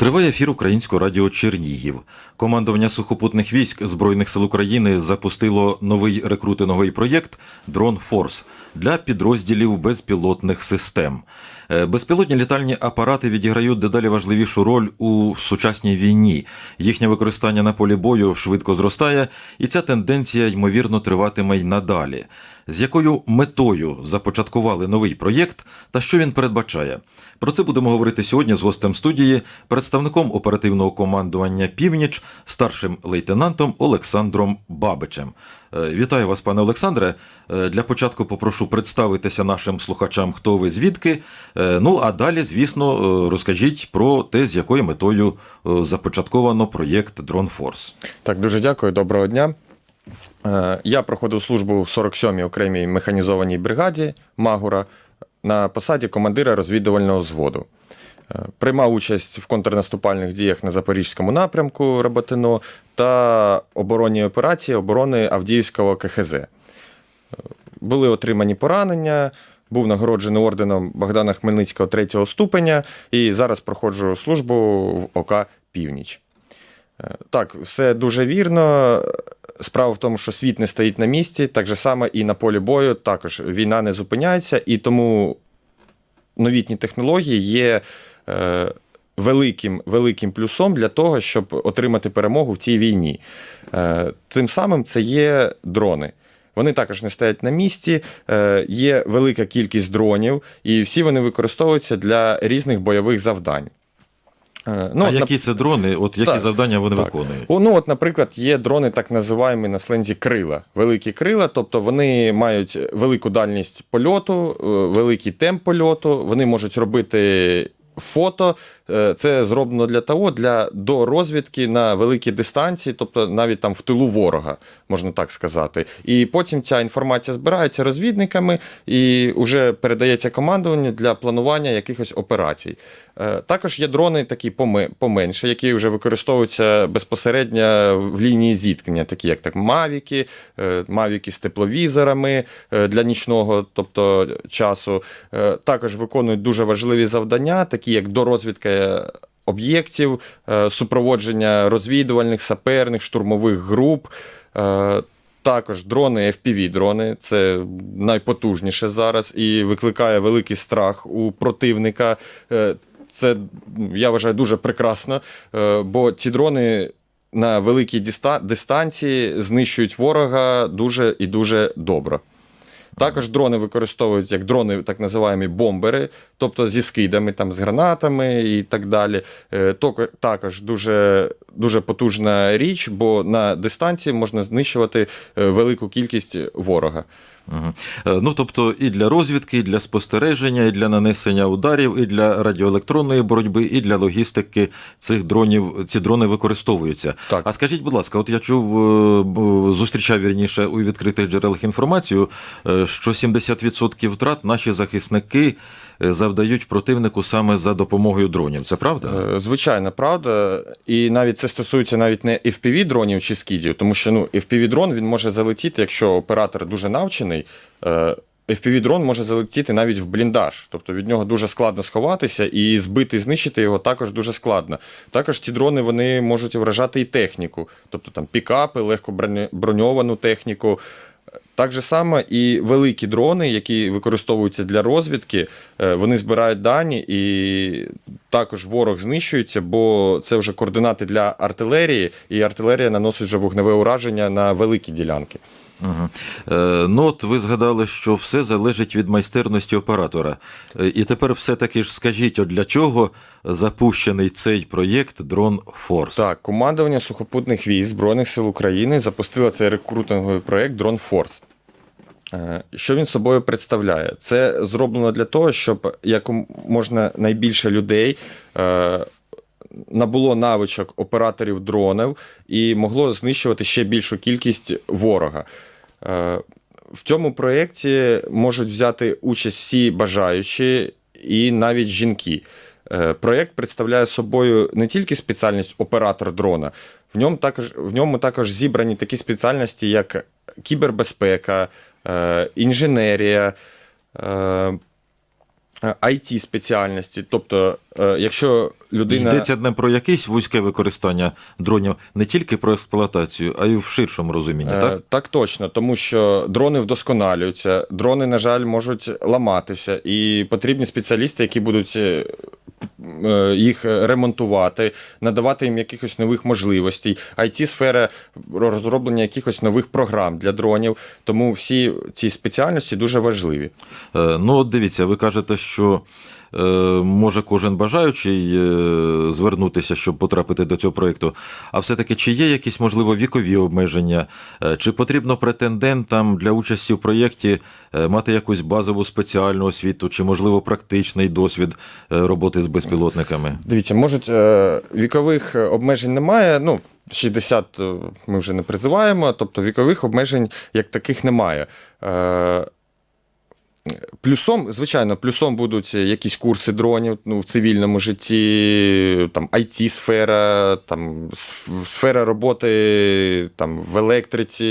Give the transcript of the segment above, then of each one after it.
Триває ефір Українського радіо Чернігів. Командування сухопутних військ Збройних сил України запустило новий рекрутинговий проєкт Дрон Форс для підрозділів безпілотних систем. Е, Безпілотні літальні апарати відіграють дедалі важливішу роль у сучасній війні. Їхнє використання на полі бою швидко зростає, і ця тенденція ймовірно триватиме й надалі. З якою метою започаткували новий проєкт та що він передбачає? Про це будемо говорити сьогодні з гостем студії, представником оперативного командування Північ, старшим лейтенантом Олександром Бабичем. Е, Вітаю вас, пане Олександре. Е, Для початку попрошу представитися нашим слухачам, хто ви звідки. Е, Ну а далі, звісно, розкажіть про те, з якою метою започатковано проєкт Drone Force. Так, дуже дякую, доброго дня. Е, Я проходив службу в 47-й окремій механізованій бригаді Магура на посаді командира розвідувального взводу. Е, Приймав участь в контрнаступальних діях на Запорізькому напрямку Роботино та оборонній операції оборони Авдіївського КХЗ. Е, Були отримані поранення, був нагороджений орденом Богдана Хмельницького третього ступеня і зараз проходжу службу в ОК Північ. Так, все дуже вірно. Справа в тому, що світ не стоїть на місці, так же само і на полі бою також війна не зупиняється, і тому новітні технології є е, великим, великим плюсом для того, щоб отримати перемогу в цій війні. Е, цим самим це є дрони. Вони також не стоять на місці, е, є велика кількість дронів, і всі вони використовуються для різних бойових завдань. Е, Ну, а от, які це дрони? От які Так, завдання вони так. виконують? Ну, от, наприклад, є дрони, так називаємо на слензі крила. Великі крила, тобто вони мають велику дальність польоту, е, великий темп польоту, вони можуть робити. Фото це зроблено для того, для до розвідки на великій дистанції, тобто навіть там в тилу ворога, можна так сказати. І потім ця інформація збирається розвідниками і вже передається командуванню для планування якихось операцій. Е, Також є дрони такі поменше, які вже використовуються безпосередньо в лінії зіткнення, такі як так мавіки, е, мавіки з тепловізорами е, для нічного, тобто часу. Е, Також виконують дуже важливі завдання, такі як дорозвідка об'єктів, е, супроводження розвідувальних, саперних, штурмових груп. Е, Також дрони, FPV-дрони, це найпотужніше зараз і викликає великий страх у противника. Е, Це, я вважаю, дуже прекрасно, бо ці дрони на великій дистанції знищують ворога дуже і дуже добре. Також дрони використовують як дрони, так називаємо бомбери, тобто зі скидами, там, з гранатами і так далі. Е, Також дуже, дуже потужна річ, бо на дистанції можна знищувати е, велику кількість ворога. Е, Ну, тобто і для розвідки, і для спостереження, і для нанесення ударів, і для радіоелектронної боротьби, і для логістики цих дронів. Ці дрони використовуються. Так. А скажіть, будь ласка, от я чув, е, зустрічав вірніше у відкритих джерелах інформацію, е, що 70% втрат наші захисники завдають противнику саме за допомогою дронів. Це правда? Е, Звичайно, правда. І навіть це стосується навіть не FPV-дронів чи скідів, тому що ну, FPV-дрон він може залетіти, якщо оператор дуже навчений. е, FPV-дрон може залетіти навіть в бліндаж, тобто від нього дуже складно сховатися і збити, знищити його також дуже складно. Також ці дрони вони можуть вражати і техніку, тобто там пікапи, легко броньовану техніку. Так же само і великі дрони, які використовуються для розвідки, е, вони збирають дані і також ворог знищується, бо це вже координати для артилерії, і артилерія наносить вже вогневе ураження на великі ділянки. Угу. Е, ну, от ви згадали, що все залежить від майстерності оператора. Е, І тепер все-таки ж скажіть, от для чого запущений цей проєкт Drone Force? Так, командування сухопутних військ Збройних сил України запустило цей рекрутинговий проєкт Drone Force. Е, Що він собою представляє? Це зроблено для того, щоб як можна найбільше людей е, набуло навичок операторів дронів і могло знищувати ще більшу кількість ворога. Е, В цьому проєкті можуть взяти участь всі бажаючі і навіть жінки. Проєкт представляє собою не тільки спеціальність оператор дрона, в ньому також, в ньому також зібрані такі спеціальності, як кібербезпека, е, інженерія, е, it спеціальності. Тобто, е, якщо людина Йдеться не про якесь вузьке використання дронів, не тільки про експлуатацію, а й в ширшому розумінні, Е, так? Так, точно, тому що дрони вдосконалюються, дрони, на жаль, можуть ламатися, і потрібні спеціалісти, які будуть е, е, їх ремонтувати, надавати їм якихось нових можливостей. it сфера розроблення якихось нових програм для дронів. Тому всі ці спеціальності дуже важливі. Е, Ну, от дивіться, ви кажете, що е, може кожен бажаючий е, звернутися, щоб потрапити до цього проєкту. А все-таки чи є якісь, можливо, вікові обмеження? Е, Чи потрібно претендентам для участі в проєкті е, мати якусь базову спеціальну освіту, чи, можливо, практичний досвід е, роботи з безпілотниками? Дивіться, можуть е, вікових обмежень немає. Ну, 60 е, ми вже не призиваємо, тобто вікових обмежень як таких немає. Плюсом, звичайно, плюсом будуть якісь курси дронів ну, в цивільному житті, там IT-сфера, там сфера роботи там, в електриці,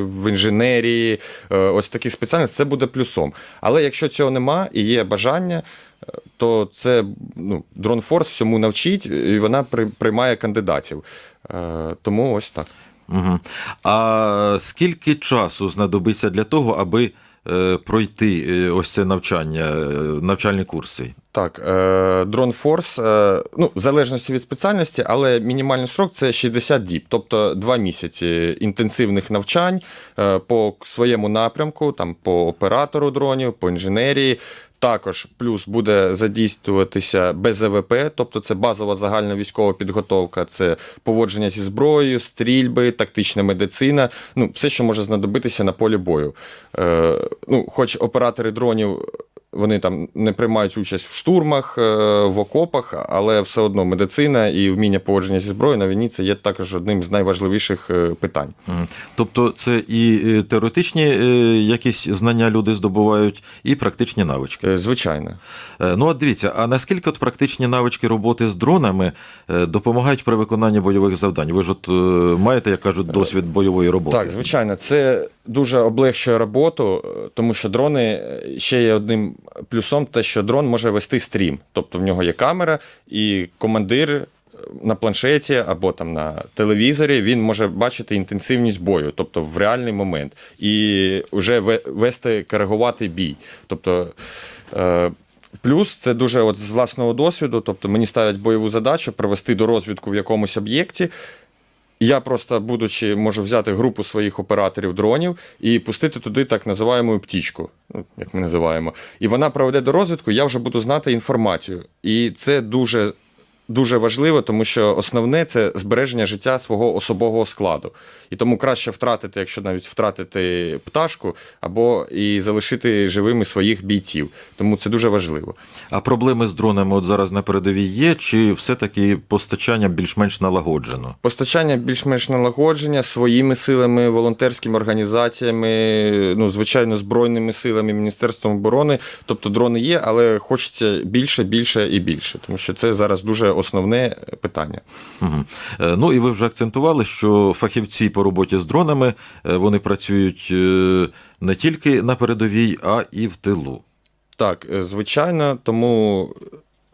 в інженерії, е, ось таких спеціальностей, це буде плюсом. Але якщо цього нема і є бажання, е, то це ну, Drone всьому навчить, і вона приймає кандидатів. Е, Тому ось так. Угу. А скільки часу знадобиться для того, аби пройти е, ось це навчання, е, навчальні курси? Так, дрон форс, е, ну, в залежності від спеціальності, але мінімальний срок це 60 діб, тобто 2 місяці інтенсивних навчань е, по своєму напрямку, там, по оператору дронів, по інженерії. Також плюс буде задійствуватися БЗВП, тобто це базова загальна військова підготовка, це поводження зі зброєю, стрільби, тактична медицина, ну, все, що може знадобитися на полі бою. Е, ну, хоч оператори дронів вони там не приймають участь в штурмах, е, в окопах, але все одно медицина і вміння поводження зі зброєю на війні це є також одним з найважливіших е, питань. Тобто це і е, теоретичні якісь знання люди здобувають, і практичні навички. Звичайно. Ну, от дивіться, а наскільки от практичні навички роботи з дронами допомагають при виконанні бойових завдань? Ви ж от маєте, як кажуть, досвід бойової роботи. Так, звичайно, це дуже облегчує роботу, тому що дрони ще є одним плюсом, те, що дрон може вести стрім. Тобто в нього є камера, і командир е, на планшеті або там на телевізорі він може бачити інтенсивність бою, тобто в реальний момент, і вже вести коригувати бій. Тобто. Е, Плюс це дуже от з власного досвіду, тобто мені ставлять бойову задачу провести до розвідку в якомусь об'єкті. Я просто, будучи, можу взяти групу своїх операторів дронів і пустити туди так називаємо птічку, ну, як ми називаємо. І вона проведе до розвідку, я вже буду знати інформацію. І це дуже, дуже важливо, тому що основне це збереження життя свого особового складу. І тому краще втратити, якщо навіть втратити пташку, або і залишити живими своїх бійців. Тому це дуже важливо. А проблеми з дронами от зараз на передовій є, чи все-таки постачання більш-менш налагоджено? Постачання більш-менш налагодження своїми силами, волонтерськими організаціями, ну, звичайно, Збройними силами, Міністерством оборони. Тобто дрони є, але хочеться більше, більше і більше, тому що це зараз дуже основне питання. Угу. Ну і ви вже акцентували, що фахівці по роботі з дронами е, вони працюють е, не тільки на передовій, а і в тилу. Так, звичайно, тому.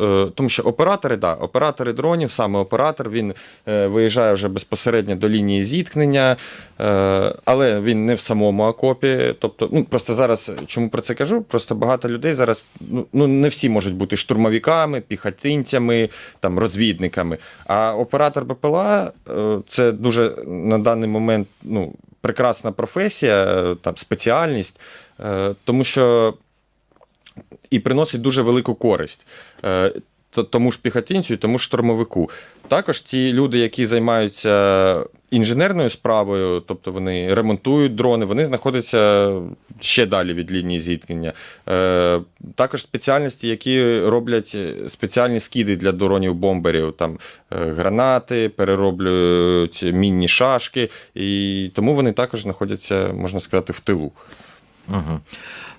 Е, Тому що оператори, да, оператори дронів, саме оператор, він е, виїжджає вже безпосередньо до лінії зіткнення, е, але він не в самому окопі. Тобто, ну просто зараз чому про це кажу? Просто багато людей зараз ну, ну не всі можуть бути штурмовиками, піхотинцями, там розвідниками. А оператор БПЛА це дуже на даний момент ну, прекрасна професія, там спеціальність, тому що і приносить дуже велику користь. Е, Тому ж піхотинцю і тому ж штурмовику. Також ті люди, які займаються інженерною справою, тобто вони ремонтують дрони, вони знаходяться ще далі від лінії зіткнення. Е, Також спеціальності, які роблять спеціальні скиди для дронів-бомберів, там е, гранати, перероблюють мінні шашки, і тому вони також знаходяться, можна сказати, в тилу. Угу.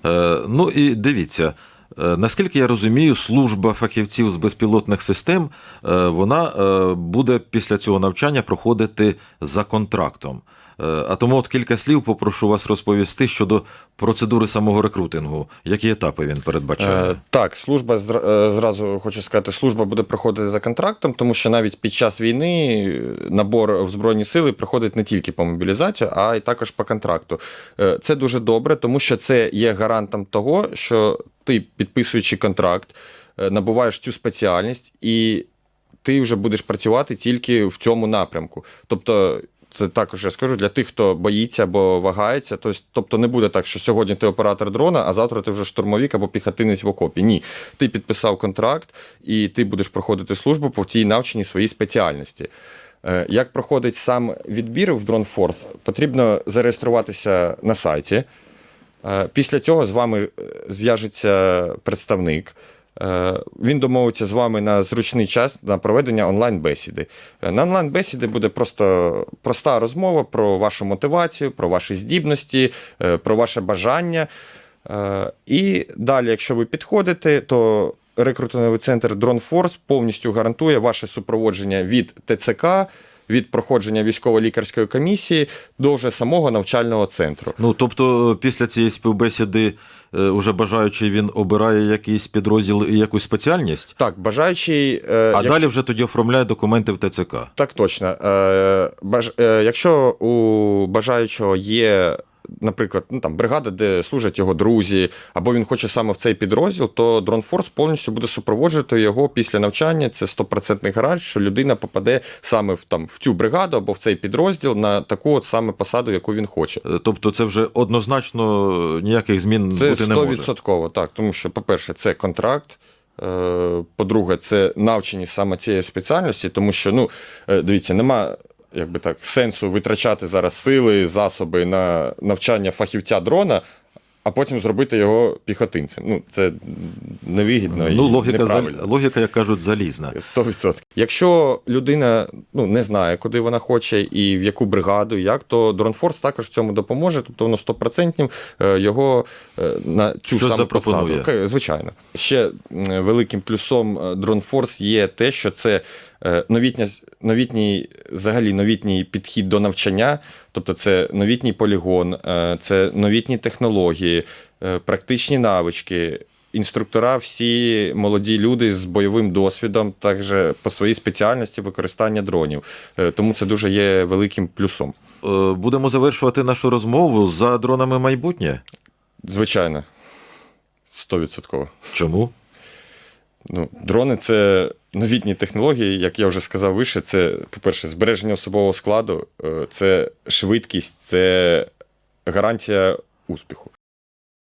Е, ну і дивіться. Е, Наскільки я розумію, служба фахівців з безпілотних систем е, вона е, буде після цього навчання проходити за контрактом. Е, А тому от кілька слів попрошу вас розповісти щодо процедури самого рекрутингу. Які етапи він передбачає? Е, так, служба е, зразу хочу сказати, служба буде проходити за контрактом, тому що навіть під час війни набор в Збройні сили проходить не тільки по мобілізацію, а й також по контракту. Це дуже добре, тому що це є гарантом того, що ти, підписуючи контракт, набуваєш цю спеціальність і ти вже будеш працювати тільки в цьому напрямку. Тобто. Це також я скажу для тих, хто боїться або вагається. Тобто, тобто не буде так, що сьогодні ти оператор дрона, а завтра ти вже штурмовик або піхотинець в окопі. Ні, ти підписав контракт, і ти будеш проходити службу по цій навченій своїй спеціальності. Е, Як проходить сам відбір в Drone Force, потрібно зареєструватися на сайті. Е, Після цього з вами е, зв'яжеться представник. Е, Він домовиться з вами на зручний час на проведення онлайн-бесіди. Е, На онлайн-бесіди буде просто проста розмова про вашу мотивацію, про ваші здібності, е, про ваше бажання. І далі, якщо ви підходите, то рекрутинговий центр Drone Force повністю гарантує ваше супроводження від ТЦК, від проходження військово-лікарської комісії до вже самого навчального центру. Ну, тобто, е, після цієї співбесіди, е, уже бажаючий він обирає якийсь підрозділ і якусь спеціальність, Так, бажаючий. е, а якщо- далі вже тоді оформляє документи в ТЦК. Так точно. Баж... Якщо у бажаючого є, наприклад, ну, там, бригада, де служать його друзі, або він хоче саме в цей підрозділ, то Drone Force повністю буде супроводжувати його після навчання. Це 100% гарантія, що людина попаде саме в, там, в цю бригаду або в цей підрозділ на таку от саме посаду, яку він хоче. Е, Тобто, це вже однозначно ніяких змін Це бути не може. 100%, так. Тому що, по-перше, це контракт. е, По-друге, це навчені саме цієї спеціальності, тому що, ну, е, дивіться, нема якби так, сенсу витрачати зараз сили, засоби на навчання фахівця дрона, а потім зробити його піхотинцем. Ну, це невигідно. Ну, і логіка, неправильно. логіка, як кажуть, залізна. 100%. Якщо людина ну, не знає, куди вона хоче і в яку бригаду, як, то Дронфорс також в цьому допоможе, тобто воно 100% е, його е, на цю Щось саму запропонує. посаду. Звичайно. Ще великим плюсом е, Дронфорс є те, що це новітня, новітній, взагалі новітній підхід до навчання, тобто це новітній полігон, е, це новітні технології, е, практичні навички. Інструктора, всі молоді люди з бойовим досвідом, також по своїй спеціальності використання дронів. Е, Тому це дуже є великим плюсом. Е, Будемо завершувати нашу розмову за дронами майбутнє. Звичайно, 100%. Чому? Ну, дрони це новітні технології, як я вже сказав вище. Це, по-перше, збереження особового складу, е, це швидкість, це гарантія успіху.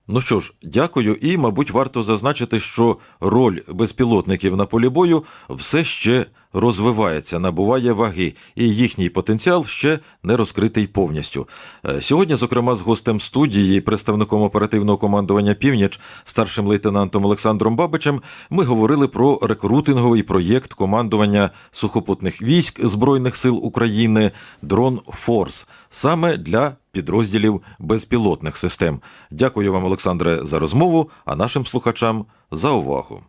Ну що ж, дякую, і, мабуть, варто зазначити, що роль безпілотників на полі бою все ще розвивається, набуває ваги, і їхній потенціал ще не розкритий повністю. Е, Сьогодні, зокрема, з гостем студії, представником оперативного командування Північ, старшим лейтенантом Олександром Бабичем, ми говорили про рекрутинговий проєкт командування сухопутних військ Збройних сил України Дрон Форс саме для підрозділів безпілотних систем. Дякую вам, Олександре, за розмову, а нашим слухачам за увагу.